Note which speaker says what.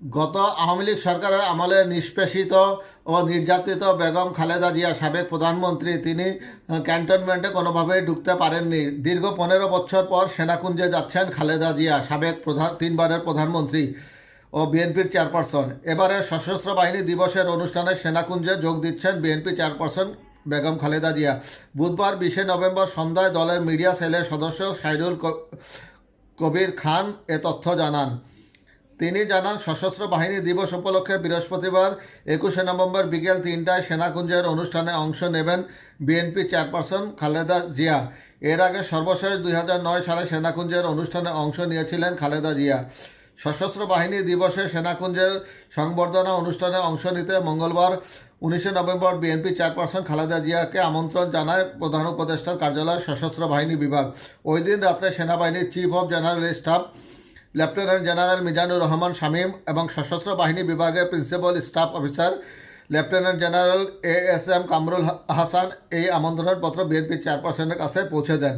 Speaker 1: গত আওয়ামী লীগ সরকারের আমলে নিষ্পেষিত ও নির্যাতিত বেগম খালেদা জিয়া সাবেক প্রধানমন্ত্রী, তিনি ক্যান্টনমেন্টে কোনোভাবেই ঢুকতে পারেননি। দীর্ঘ পনেরো বছর পর সেনাকুঞ্জে যাচ্ছেন খালেদা জিয়া সাবেক প্রধান, তিনবারের প্রধানমন্ত্রী ও বিএনপির চেয়ারপারসন। এবারে সশস্ত্র বাহিনী দিবসের অনুষ্ঠানে সেনাকুঞ্জে যোগ দিচ্ছেন বিএনপি চেয়ারপারসন বেগম খালেদা জিয়া। বুধবার বিশে নভেম্বর সন্ধ্যায় দলের মিডিয়া সেলের সদস্য সাইদুল কবির খান এ তথ্য জানান। তিনি জানান, সশস্ত্র বাহিনী দিবস উপলক্ষে বৃহস্পতিবার একুশে নভেম্বর বিকেল তিনটায় সেনাকুঞ্জের অনুষ্ঠানে অংশ নেবেন বিএনপি চেয়ারপারসন খালেদা জিয়া। এর আগে সর্বশেষ দুই হাজার নয় সালে সেনাকুঞ্জের অনুষ্ঠানে অংশ নিয়েছিলেন খালেদা জিয়া। সশস্ত্র বাহিনী দিবসে সেনাকুঞ্জের সংবর্ধনা অনুষ্ঠানে অংশ নিতে মঙ্গলবার উনিশে নভেম্বর বিএনপি চেয়ারপারসন খালেদা জিয়াকে আমন্ত্রণ জানায় প্রধান উপদেষ্টার কার্যালয় সশস্ত্র বাহিনী বিভাগ। ওই দিন রাত্রে সেনাবাহিনীর chief of general staff lieutenant general Mizanur Rahman Shamim এবং সশস্ত্র বাহিনী বিভাগের principal staff officer lieutenant general A S M Kamrul Hasan এই আমন্ত্রণপত্র বিএনপি চেয়ারপারসনের কাছে পৌঁছে দেন।